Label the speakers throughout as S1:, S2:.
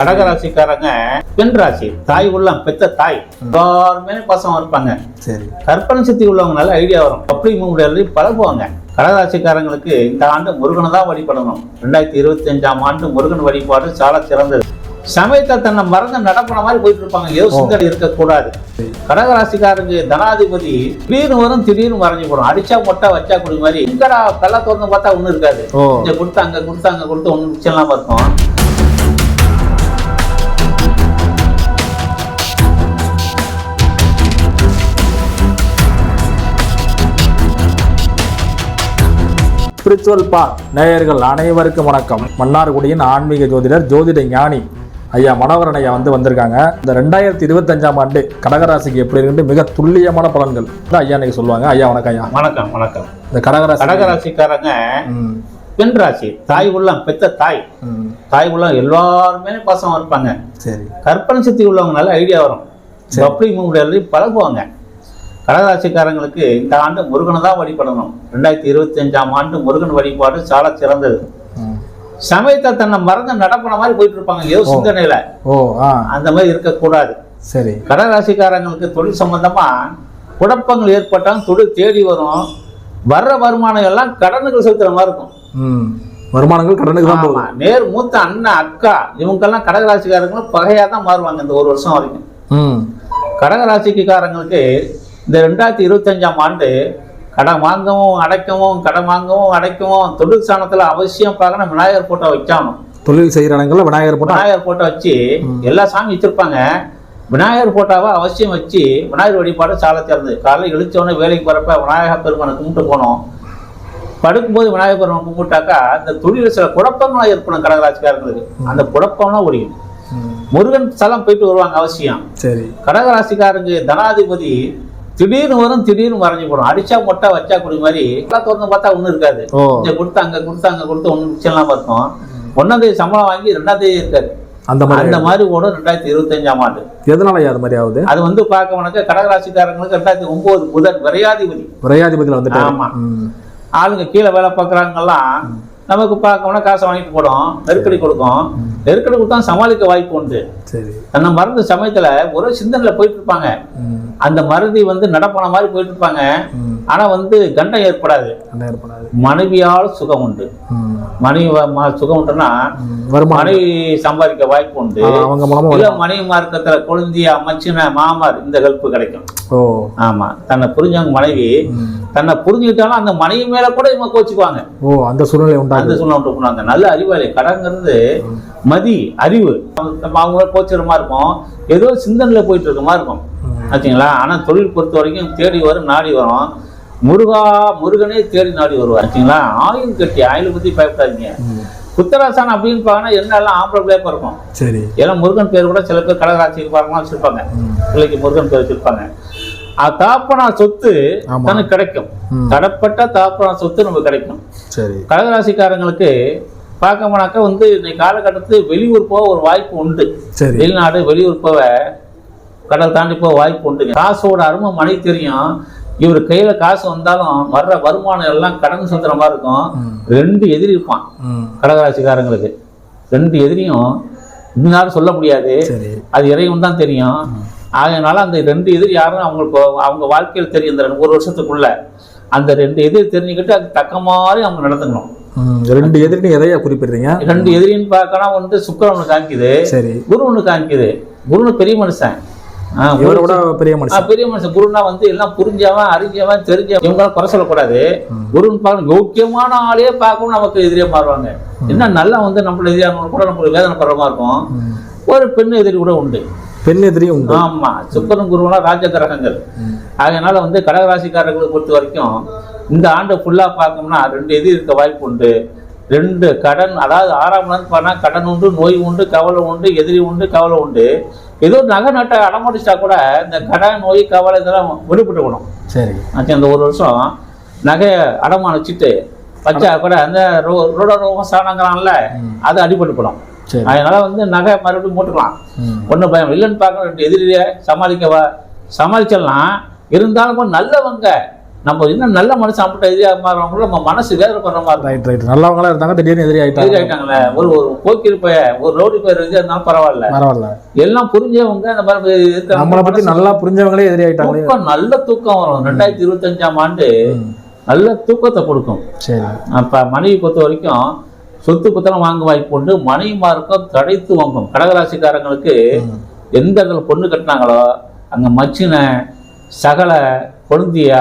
S1: கடகராசிக்காரங்க பெண் ராசி தாய் உள்ளம் பெத்த தாய் எல்லாருமே பசங்க இருப்பாங்க.
S2: சரி.
S1: கற்பனை சக்தி உள்ளவங்கனால ஐடியா வரும். அப்படி முடியாது பழகுவாங்க. கடகராசிக்காரங்களுக்கு இந்த ஆண்டு முருகனை தான் வழிபடணும். ரெண்டாயிரத்தி இருபத்தி அஞ்சாம் ஆண்டு முருகன் வழிபாடு சால சிறந்தது. சமயத்தை தன்னை மறந்து நடப்பன மாதிரி போயிட்டு இருப்பாங்க. சிந்தனை இருக்கக்கூடாது. கடகராசிக்காரங்க தனாதிபதி திடீர்னு வரும் திடீர்னு மறைஞ்சு போடும். அடிச்சா மொட்டை வச்சா குடி மாதிரி இங்கடா கல்ல திறந்து பார்த்தா ஒண்ணும் இருக்காது. இங்க கொடுத்து அங்க கொடுத்து அங்க கொடுத்து மிச்சம் இல்லாம இருக்கும்.
S2: ஸ்பிரிச்சுவல் பார் நேயர்கள் அனைவருக்கும் வணக்கம். மன்னார்குடியின் ஆன்மீக ஜோதிடர் ஜோதிட ஞானி ஐயா மனோகரன் ஐயா வந்து வந்திருக்காங்க. இந்த ரெண்டாயிரத்தி இருபத்தஞ்சாம் ஆண்டு கடகராசிக்கு எப்படி இருக்கு மிக துல்லியமான பலன்கள். தான் ஐயா இன்னைக்கு சொல்லுவாங்க. ஐயா வணக்கம் ஐயா.
S1: வணக்கம் வணக்கம்.
S2: இந்த கடகராசி
S1: கடகராசிக்காரங்க பெண் ராசி. தாய் உள்ளம் பெத்த தாய். தாய் உள்ளம் எல்லாருமே பசங்க இருப்பாங்க.
S2: சரி.
S1: கற்பனை சக்தி உள்ளவங்கனால ஐடியா வரும். அப்படி முடியாது பழகுவாங்க. கடகராசிக்காரங்களுக்கு இந்த ஆண்டு முருகனை தான் வழிபடணும். ரெண்டாயிரத்தி இருபத்தி அஞ்சாம் ஆண்டு முருகன் வழிபாடு சால சிறந்தது. சமயத்தை தன்னை மறந்து நடப்பன மாதிரி போயிட்டு இருப்பாங்க ஏதோ சிந்தனையில. அந்த மாதிரி இருக்கக்கூடாது.
S2: சரி.
S1: கடகராசிக்காரங்களுக்கு தொழில் சம்பந்தமா குழப்பங்கள் ஏற்பட்டாலும் தொழில் தேடி வரும். வர்ற வருமானம் எல்லாம் கடனுக்கு செலுத்துற மாதிரி இருக்கும்.
S2: வருமானங்கள் கடனுக்கு தான். போகுது
S1: நேர் மூத்த அண்ணன் அக்கா இவங்கெல்லாம் கடகராசிக்காரங்களும் பகையா தான் மாறுவாங்க இந்த ஒரு வருஷம் வரைக்கும். கடகராசிக்காரங்களுக்கு இந்த ரெண்டாயிரத்தி இருபத்தஞ்சாம் ஆண்டு கடன் வாங்கவும் அடைக்கவும் கடன் வாங்கவும் அடைக்கவும் தொழில் ஸ்தானத்துல அவசியம் பார்க்கணும் விநாயகர் போட்டோ வைக்கணும்.
S2: தொழில் செய்கிற இடங்கள்ல விநாயகர் போட்டா
S1: விநாயகர் போட்டோ வச்சு எல்லா சாமி வச்சிருப்பாங்க. விநாயகர் போட்டோவை அவசியம் வச்சு விநாயகர் வழிபாடு சால சிறந்தது காலையில் இழிச்சவொடனே வேலைக்கு போறப்ப விநாயகர் பெருமானை கும்பிட்டு போனோம். படுக்கும்போது விநாயகர் பெருமானை கும்பிட்டாக்கா இந்த தொழில சில குழப்பங்களாக ஏற்படும் கடகராசிக்காரங்களுக்கு. அந்த குழப்பம்லாம் ஒழியும் முருகன் ஸ்தலம் போயிட்டு வருவாங்க அவசியம்.
S2: சரி.
S1: கடகராசிக்காரங்க தனாதிபதி திடீர்னு வரும் திடீர்னு மறைஞ்சு போடும். அடிச்சா மொட்டை வச்சா குடி மாதிரி எல்லாம் திறந்து பார்த்தா ஒண்ணும் இருக்காது. இங்க கொடுத்து அங்க கொடுத்து அங்க கொடுத்து ஒண்ணு மிச்சம் இல்லாம இருக்கும். ஒன்னாம் தேதி சம்பளம் வாங்கி ரெண்டாம் தேதி இருக்காது.
S2: அந்த மாதிரி
S1: அந்த மாதிரி ஓடும் ரெண்டாயிரத்தி இருபத்தஞ்சாம் ஆண்டு.
S2: எதனால அது மாதிரி ஆகுது?
S1: அது வந்து பார்க்க உனக்கு கடகராசிக்காரங்களுக்கு ரெண்டாயிரத்தி ஒன்பது புதன் விரையாதிபதி.
S2: விரையாதிபதியில் வந்துட்டு
S1: ஆமா. ஆளுங்க கீழே வேலை பார்க்குறாங்கலாம். நமக்கு பார்க்கணும்னா காசை வாங்கிட்டு போடும் நெருக்கடி கொடுக்கும். நெருக்கடி கொடுத்தா சமாளிக்க வாய்ப்பு உண்டு. தன்னை மறந்த சமயத்துல ஒரு சிந்தனையில போயிட்டு இருப்பாங்க அந்த மருதி வந்து நடப்பன மாதிரி போயிட்டு இருப்பாங்க ஆனா வந்து கண்டம் ஏற்படாது.
S2: அந்த
S1: மனைவியால் சுகம் உண்டு. மனைவி சுகம் உண்டுன்னா மனைவி சம்பாதிக்க வாய்ப்பு உண்டு.
S2: அவங்க மூலமா
S1: இல்ல. மனைவி மார்க்கத்துல குழந்தைய அமைச்சின மாமார் இந்த ஹெல்ப் கிடைக்கும்.
S2: ஓ.
S1: ஆமா. தன்னை புரிஞ்சவங்க மனைவி. தன்னை புரிஞ்சுக்கிட்டாலும் அந்த மனைவி மேல கூட இவங்க கோச்சுக்குவாங்க
S2: ஓ அந்த சூழ்நிலை
S1: அந்த
S2: உண்டாகுது
S1: சூழ்நிலை உண்டு பண்ணுவாங்க நல்ல அறிவாளி. கடங்கிறது மதி அறிவு. அவங்க கோச்சுற மாதிரி இருக்கும். ஏதோ சிந்தனையில போயிட்டு இருக்க மாதிரி இருக்கும். ஆச்சுங்களா? ஆனா தொழில் பொறுத்த வரைக்கும் தேடி வரும் நாடி வரும். முருகா முருகனே தேடி நாடி வருவார். ஆச்சுங்களா ஆயுள் கட்டி ஆயுள் பத்தி பயப்படாதீங்க. புத்தராசான் அப்படின்னு பார்த்தா என்ன எல்லாம் ஆம்பளை பிள்ளையா பிறக்கும்.
S2: சரி.
S1: ஏன்னா முருகன் பேர் கூட சில பேர் கடகராசிக்கு பார்க்கலாம் வச்சிருப்பாங்க. பிள்ளைக்கு முருகன் பேர் வச்சிருப்பாங்க. தாப்பனா சொத்து. தனக்கு கிடைக்கும். தடப்பட்ட தாப்பனா சொத்து நமக்கு கிடைக்கும்.
S2: சரி.
S1: கடகராசிக்காரங்களுக்கு பார்க்க போனாக்கா வந்து இன்னைக்கு காலகட்டத்தில் வெளியூர் போக ஒரு வாய்ப்பு உண்டு. வெளிநாடு வெளியூர் போக கடல் தாண்டி போக வாய்ப்பு உண்டு காசோட அருமை மணி தெரியும். இவர் கையில காசு வந்தாலும் வர்ற வருமானம் எல்லாம் கடன் மாதிரி இருக்கும். ரெண்டு எதிரி இருப்பான். கடகராசிக்காரங்களுக்கு. ரெண்டு எதிரியும் இன்னாரும் சொல்ல முடியாது. அது இறைவன் தான் தெரியும். அதனால அந்த ரெண்டு எதிரி யாரும் அவங்களுக்கு அவங்க வாழ்க்கையில் தெரியும். இந்த ஒரு வருஷத்துக்குள்ள. அந்த ரெண்டு எதிரி தெரிஞ்சுக்கிட்டு அது தக்க மாதிரி அவங்க நடந்துக்கணும்.
S2: ரெண்டு எதிரி எதையா குறிப்பிடுறீங்க?
S1: ரெண்டு எதிரின்னு பார்க்கணும் வந்து சுக்கிரன் ஒன்று காமிக்குது.
S2: சரி.
S1: குரு ஒன்று காமிக்குது. குருன்னு பெரிய மனுஷன்.
S2: இவரை விட பெரிய மனுஷன்.
S1: பெரிய மனுஷன். குருன்னா வந்து எல்லாம் புரிஞ்சவன் அறிஞ்சவன் தெரிஞ்சவன். இவங்களாம் குறை சொல்லக்கூடாது. குருன்னு பார்க்கணும் யோக்கியமான ஆளே பார்க்கவும் நமக்கு எதிரியா மாறுவாங்க. என்ன நல்லா வந்து நம்மள எதிரியாக கூட நம்மளுக்கு வேதனை படுற மாதிரி இருக்கும். ஒரு பெண் எதிரி கூட உண்டு.
S2: பெண் எதிரியும் உண்டு.
S1: ஆமா சுக்கரன் குருவெல்லாம் ராஜ கிரகங்கள். அதனால வந்து கடகராசிக்காரர்களை பொறுத்த வரைக்கும் இந்த ஆண்டு ஃபுல்லா பார்க்கணும்னா ரெண்டு எதிரி இருக்க வாய்ப்பு உண்டு. ரெண்டு கடன் அதாவது ஆறாம் இடம் பண்ணா கடன் உண்டு நோய் உண்டு கவலை உண்டு எதிரி உண்டு கவலை உண்டு. ஏதோ நகை நட்டை அடமாடிச்சா கூட இந்த கடன் நோய் கவலை இதெல்லாம் விடுபட்டு விடும்
S2: சரி.
S1: ஆச்சு அந்த ஒரு வருஷம் நகையை அடமான வச்சுட்டு வச்சா கூட அந்த ரோ- ரோட ரோகம் சாணங்கிறான்ல அது அடிபட்டு போடும் அதனால வந்து நகை மறுபடியும் போட்டுக்கலாம். ஒன்றும் பயம் இல்லைன்னு பார்க்க எதிரியை சமாளிக்கவா சமாளிச்சிடலாம். இருந்தாலும் நல்லவங்க நம்ம இன்னும் நல்ல மனுஷன் அப்படி எதிரியா மாறுறவங்களும் நம்ம மனசு வேதனைப்படுற மாதிரி இருக்கும்.
S2: ரைட் ரைட் நல்லவங்களா இருந்தாங்க திடீர்னு எதிரி
S1: எதிரி
S2: ஆயிட்டாங்க.
S1: ஆயிட்டாங்களே ஒரு ஒரு போக்கில் போய் ஒரு ரோடு பேர் இருந்து இருந்தாலும் பரவாயில்ல.
S2: பரவாயில்ல.
S1: எல்லாம் புரிஞ்சவங்க அந்த மாதிரி இருக்கிறவங்க
S2: நம்மளை பத்தி
S1: மனசு
S2: நல்லா புரிஞ்சவங்களே எதிரி ஆயிட்டாங்களே
S1: தூக்கம் நல்ல தூக்கம் வரும். ரெண்டாயிரத்தி இருபத்தஞ்சாம் ஆண்டு. நல்ல தூக்கத்தை கொடுக்கும்.
S2: சரி.
S1: அப்ப மனைவி பொறுத்த வரைக்கும் சொத்து புத்தகம் வாங்க வாய்ப்பு உண்டு. மனைவிமாருக்கும் தடைத்து வாங்கும். கடகராசிக்காரங்களுக்கு. எந்த இடத்துல பொண்ணு கட்டினாங்களோ அங்க மச்சின சகல கொழுந்தியா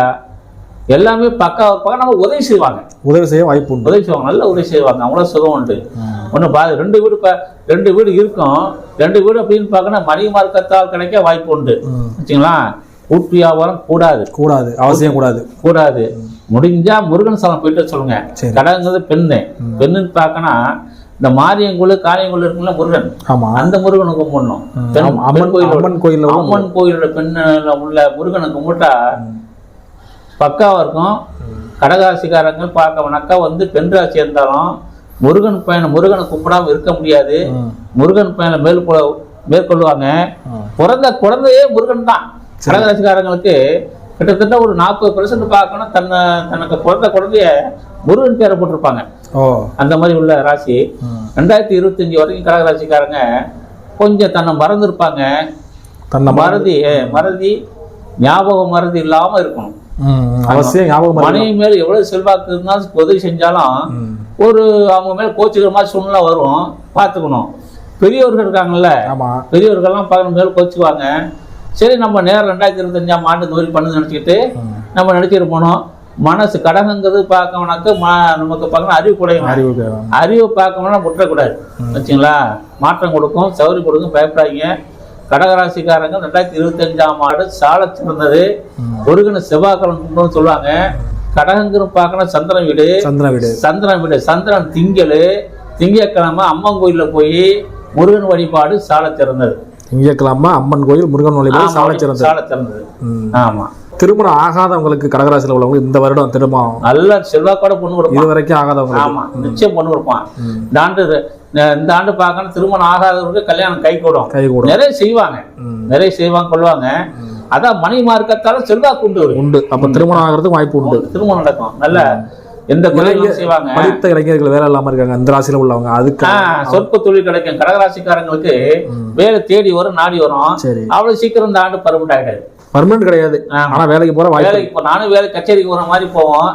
S1: எல்லாமே பக்கா பக்கா நம்ம உதவி செய்வாங்க.
S2: உதவி செய்ய வாய்ப்பு உண்டு.
S1: உதவி செய்வாங்க நல்ல உதவி செய்வாங்க. அவ்வளோ சுகம் உண்டு. ஒன்று பா ரெண்டு வீடு இப்போ ரெண்டு வீடு இருக்கும். ரெண்டு வீடு அப்படின்னு பார்க்கணும் மனைவி மார்க்கத்தால் கிடைக்க வாய்ப்பு உண்டு. வச்சுங்களா? கூட்டு வியாபாரம் கூடாது.
S2: கூடாது அவசியம் கூடாது.
S1: கூடாது. முடிஞ்சா முருகன் ஸ்தலம் போயிட்டு சொல்லுங்க. கடங்கிறது பெண்ணு. பெண்ணுன்னு பார்க்கணும் இந்த மாரியங்குழு காளியங்குழு இருக்குல்ல முருகன்.
S2: ஆமா.
S1: அந்த முருகனை கும்பிடணும்.
S2: அம்மன்
S1: பெண் கோயிலோட-
S2: அம்மன் கோயில்ல உள்ள
S1: அம்மன் கோயிலோட பெண்ணுல உள்ள முருகனை கும்பிட்டா பக்காவா இருக்கும். கடகாசிக்காரங்க பார்க்கவனாக்கா வந்து பெண் ராசி இருந்தாலும் முருகன் பையனை முருகனை கும்பிடாம இருக்க முடியாது. முருகன் பையனை மேற்கொள்ள மேற்கொள்வாங்க. பிறந்த குழந்தையே முருகன் தான். கடகராசிக்காரங்களுக்கு கிட்டத்தட்ட ஒரு நாற்பது பெர்சன்ட் பார்க்கணும். தன்னை தனக்கு பிறந்த குழந்தைய முருகன் பேரை போட்டிருப்பாங்க. அந்த மாதிரி உள்ள ராசி. ரெண்டாயிரத்தி இருபத்தஞ்சு வரைக்கும் கடகராசிக்காரங்க கொஞ்சம் தன்னை மறந்துருப்பாங்க.
S2: தன்னை மற-
S1: மறதி மறதி ஞாபகம் மறதி இல்லாம இருக்கணும்.
S2: அவசியம் ஞாபகம்.
S1: மனைவி மேல எவ்வளவு செல்வாக்கு இருந்தாலும் உதவி செஞ்சாலும். ஒரு அவங்க மேல கோச்சுக்கிற மாதிரி சூழ்நிலை வரும். பார்த்துக்கணும். பெரியவர்கள் இருக்காங்கல்ல. பெரியவர்கள்லாம் பார்க்கணும் மேல கோச்சுக்குவாங்க. சரி நம்ம நேரம் ரெண்டாயிரத்தி இருபத்தஞ்சாம் ஆண்டு மாதிரி பண்ணுன்னு நினச்சிக்கிட்டு. நம்ம நினச்சிட்டு போனோம். மனசு கடகங்கிறது பார்க்கணும்னாக்க ம நமக்கு பார்க்கணும் அறிவு குறையும்.
S2: அறிவு.
S1: அறிவை பார்க்கணும்னா முட்டக்கூடாது. வச்சுங்களா? மாற்றம் கொடுக்கும் சௌரி கொடுக்கும் பயப்படாதீங்க. கடகராசிக்காரங்க ரெண்டாயிரத்தி இருபத்தஞ்சாம் ஆண்டு சால சிறந்தது. முருகனை செவ்வாய்க்கிழமை சொல்லுவாங்க. கடகங்கிற பார்க்கணும் சந்திரன் வீடு.
S2: சந்திரன் வீடு.
S1: சந்திரன் வீடு சந்திரன் திங்கள். திங்கட்கிழமை அம்மன் கோயில்ல போய் முருகன் வழிபாடு சால சிறந்தது.
S2: திங்கட்கிழமை அம்மன் கோயில் முருகன் வழிபாடு சாலை சிறந்தது.
S1: சால சிறந்தது.
S2: ம். திருமணம் ஆகாதவங்களுக்கு கடகராசியில் உள்ளவங்க இந்த வருடம் திருமணம்.
S1: நல்ல செல்வாக்கோட பொண்ணு கொடுப்பான்.
S2: இது வரைக்கும் ஆகாதவங்களுக்கு.
S1: ஆமா நிச்சயம் பொண்ணு கொடுப்பான். இந்த ஆண்டு இந்த ஆண்டு பார்க்கணும் திருமணம் ஆகாதவருக்கு கல்யாணம் கை கூடும்.
S2: கை கூட
S1: நிறைய செய்வாங்க. நிறைய செய்வாங்க கொள்வாங்க. அதான் மணி மார்க்கத்தால செல்வாக்கு உண்டு.
S2: உண்டு. அப்ப திருமணம் ஆகிறதுக்கு வாய்ப்பு உண்டு.
S1: திருமணம் நடக்கும். நல்ல எந்த செய்வாங்க.
S2: படித்த இளைஞர்கள் வேலை இல்லாம இருக்காங்க. இந்த ராசியில உள்ளவங்க. அதுக்கு
S1: சொற்ப தொழில் கிடைக்கும். கடகராசிக்காரங்களுக்கு வேலை தேடி வரும் நாடி வரும். அவ்வளவு சீக்கிரம் இந்த ஆண்டு பருவம் ஆகிடாது
S2: பர்மனன்ட் கிடையாது. ஆனா வேலைக்கு போற
S1: வேலைக்கு போ நானும் வேலை கச்சேரிக்கு போற மாதிரி போவோம்.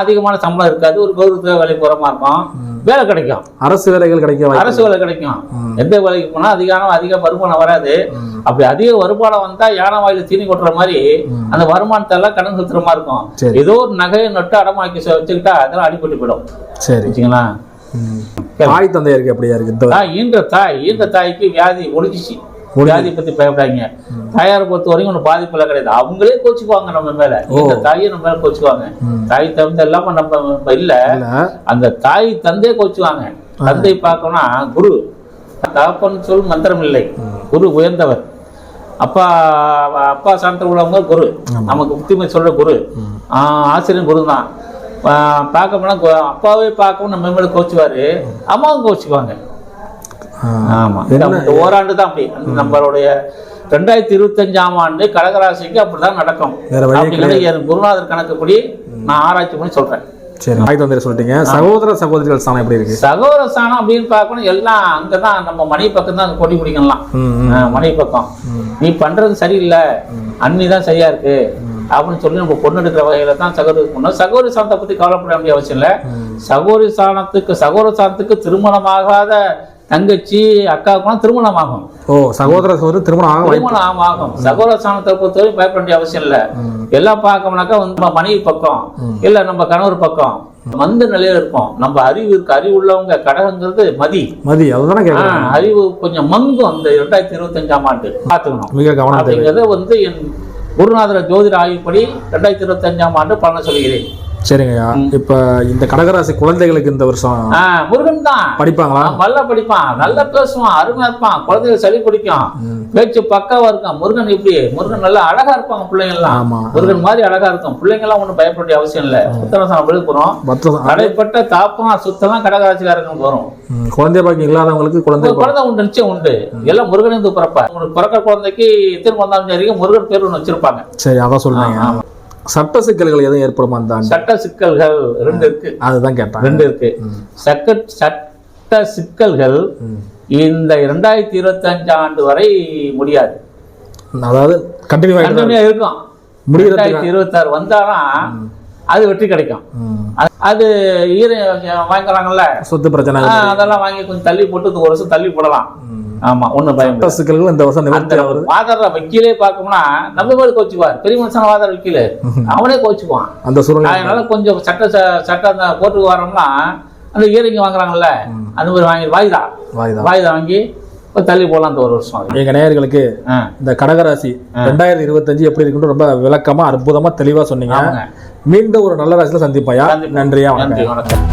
S1: அதிகமான சம்பளம் இருக்காது. ஒரு கௌரவத்துக்கு வேலைக்கு போற மாதிரி இருக்கும். வேலை கிடைக்கும்.
S2: அரசு வேலைகள் கிடைக்க வாய்ப்பு
S1: அரசு வேலை கிடைக்கும். எந்த வேலைக்கு போனா அதிகாரம் அதிக வருமானம் வராது. அப்படி அதிக வருமானம் வந்தா யானை வாயில தீனி கொட்டுற மாதிரி. அந்த வருமானத்தை எல்லாம் கடன் செலுத்துற மாதிரி இருக்கும். ஏதோ ஒரு நகையை நட்டு அடமாக்கி வச்சுக்கிட்டா அதெல்லாம் அடிபட்டு போயிடும்.
S2: சரி.
S1: வச்சுங்களா
S2: ம். தாய் தந்தையருக்கு எப்படியா இருக்கு
S1: ஈன்ற தாய் ஈன்ற தாய்க்கு வியாதி ஒழிஞ்சிச்சு. வியாதி பத்தி பயப்படாதீங்க. தாயாரை பொறுத்த வரைக்கும் ஒன்றும் பாதிப்பு எல்லாம் கிடையாது. அவங்களே கோச்சுக்குவாங்க நம்ம மேல. இந்த தாயே நம்ம மேல கோச்சுக்குவாங்க. தாய் தந்தை இல்லாம நம்ம இல்ல. அந்த தாய் தந்தை கோச்சுவாங்க தந்தை பார்க்கணும்னா குரு. தகப்பன் சொல் மந்திரம் இல்லை. குரு உயர்ந்தவர். அப்பா அப்பா சார்ந்த உள்ளவங்க குரு. நமக்கு புத்திமை சொல்ற குரு. ஆசிரியர் குரு தான். பார்க்க போனா கு- அப்பாவே பார்க்கவும் நம்ம மேல கோச்சுவாரு. அம்மாவும் கோச்சுக்குவாங்க.
S2: ஆ.
S1: ஆமா. இந்த இந்த ஓராண்டு தான் அப்படி. நம்மளுடைய ரெண்டாயிரத்தி இருபத்தஞ்சாம் ஆண்டு கடகராசிக்கு அப்படிதான் நடக்கும். என் குருநாதர் கணக்குப்படி நான் ஆராய்ச்சி பண்ணி சொல்றேன்.
S2: சரி தாய் தந்தையர் சொல்லிட்டீங்க. சகோதர சகோதரிகள் ஸ்தானம் எப்படி இருக்கு?
S1: சகோதர ஸ்தானம் அப்படின்னு பார்க்கணும். எல்லாம் அங்கதான் நம்ம மணி பக்கம் தான் கொடி பிடிக்கலாம்
S2: ம், ம்.
S1: மணி பக்கம். நீ பண்றது சரியில்லை. அண்ணி தான் சரியா இருக்கு. அப்படின்னு சொல்லி நம்ம பொண்ணு எடுக்கிற வகையில தான் சகோதரி பண்ணோம் சகோதரி சாணத்தை பத்தி கவலைப்பட வேண்டிய அவசியம் இல்லை. சகோதரி சாணத்துக்கு சகோதர சாணத்துக்கு திருமணமாகாத தங்கச்சி அக்காவுக்குலாம் திருமணம் ஆகும்.
S2: ஓ சகோதர சகோதரி திருமணம் ஆக வாய்ப்பு.
S1: திருமணம் ஆகும் ஆகும். சகோதர சாணத்தை பொறுத்தவரை பயப்பட வேண்டிய அவசியம் இல்லை. எல்லாம் பார்க்கணும்னாக்கா நம்ம மனைவி பக்கம் இல்ல நம்ம கணவர் பக்கம் மந்த நிலையில இருப்போம். நம்ம அறிவு இருக்கு அறிவு உள்ளவங்க கடகங்கிறது மதி.
S2: மதி அதுதானே
S1: அறிவு கொஞ்சம் மங்கும் அந்த இரண்டாயிரத்தி இருபத்தஞ்சாம் ஆண்டு. பாத்துக்கணும்
S2: மிக கவனம்
S1: அப்படிங்கிறத வந்து என் குருநாதர ஜோதிட ஆய்வுப்படி ரெண்டாயிரத்தி இருபத்தஞ்சாம் ஆண்டு பலனை சொல்கிறேன்.
S2: சரிங்கய்யா. இப்ப இந்த கடகராசி குழந்தைகளுக்கு இந்த வருஷம்
S1: முருகன் தான்.
S2: படிப்பாங்களா?
S1: நல்லா படிப்பான். நல்லா பேசுவான் அருமையா இருப்பான். குழந்தைகள் சளி பிடிக்கும். பேச்சு பக்காவா இருக்கும். முருகன் இப்படி முருகன் நல்லா அழகா இருப்பாங்க பிள்ளைங்க எல்லாம் முருகன் மாதிரி அழகா இருக்கும். பிள்ளைங்க எல்லாம் ஒண்ணும் பயப்பட வேண்டிய அவசியம் இல்ல. புத்தகம் விழுப்புரம்.
S2: மற்ற
S1: தடைப்பட்ட தாப்பம் சுத்தம் கடகராசிக்காரங்களுக்கு வரும்.
S2: குழந்தை பாக்கியம் இல்லாதவங்களுக்கு குழந்தை
S1: குழந்தை உண்டு நிச்சயம் உண்டு. எல்லாம் முருகன் இருந்து பிறப்பா உங்களுக்கு பிறக்கிற குழந்தைக்கு எத்தனை குழந்தை சரி முருகன் பேர் ஒன்று வச்சிருப்பாங்க.
S2: சரி அதான் சொல்றீங்க
S1: ஆமா.
S2: சட்ட சிக்கல்கள் எதுவும் ஏற்படுமா அந்த
S1: சட்ட சிக்கல்கள் ரெண்டு இருக்கு.
S2: அதுதான் கேட்டேன்.
S1: ரெண்டு இருக்கு. சட்ட சட்ட சிக்கல்கள் இந்த இரண்டாயிரத்தி இருபத்தி அஞ்சு ஆண்டு வரை முடியாது.
S2: அதாவது கண்டினியூ
S1: கண்டினியூ இருக்கும் ரெண்டாயிரத்தி இருபத்தாறு வந்தாலும் அது வெற்றி கிடைக்கும். அது- ஈர வாங்கிக்கிறாங்கல்ல.
S2: சொத்து பிரச்சனை.
S1: அதெல்லாம் வாங்கி கொஞ்சம் தள்ளி போட்டு ஒரு வருஷம் தள்ளி போடலாம். ஆமா ஒண்ணும் பயம்
S2: சிக்கல்கள் இந்த வருஷம் நிவர்த்தி ஆகுது.
S1: வாதற வக்கீலே பார்க்கணும்னா நம்ம மேல கோச்சுக்குவார். பெரிய மனுஷன் வாதற வக்கீல். அவனே கோச்சுக்குவான்.
S2: அந்த சூழ்நிலை
S1: அதனால கொஞ்சம் சட்ட சட்ட அந்த கோர்ட்டுக்கு வரோம்னா அந்த இயரிங்க வாங்குறாங்கல்ல அந்த மாதிரி வாங்கி வாய்தா.
S2: வாய்தான்
S1: வாய்தா வாங்கி தள்ளி போடலாம் அந்த ஒரு வருஷம்.
S2: எங்க நேயர்களுக்கு இந்த கடகராசி ரெண்டாயிரத்தி இருபத்தஞ்சு எப்படி இருக்குன்னு ரொம்ப விளக்கமா அற்புதமா தெளிவா சொன்னீங்க. மீண்டும் ஒரு நல்ல ராசியில சந்திப்பாயா. நன்றியா வணக்கம்.
S1: நன்றி வணக்கம்.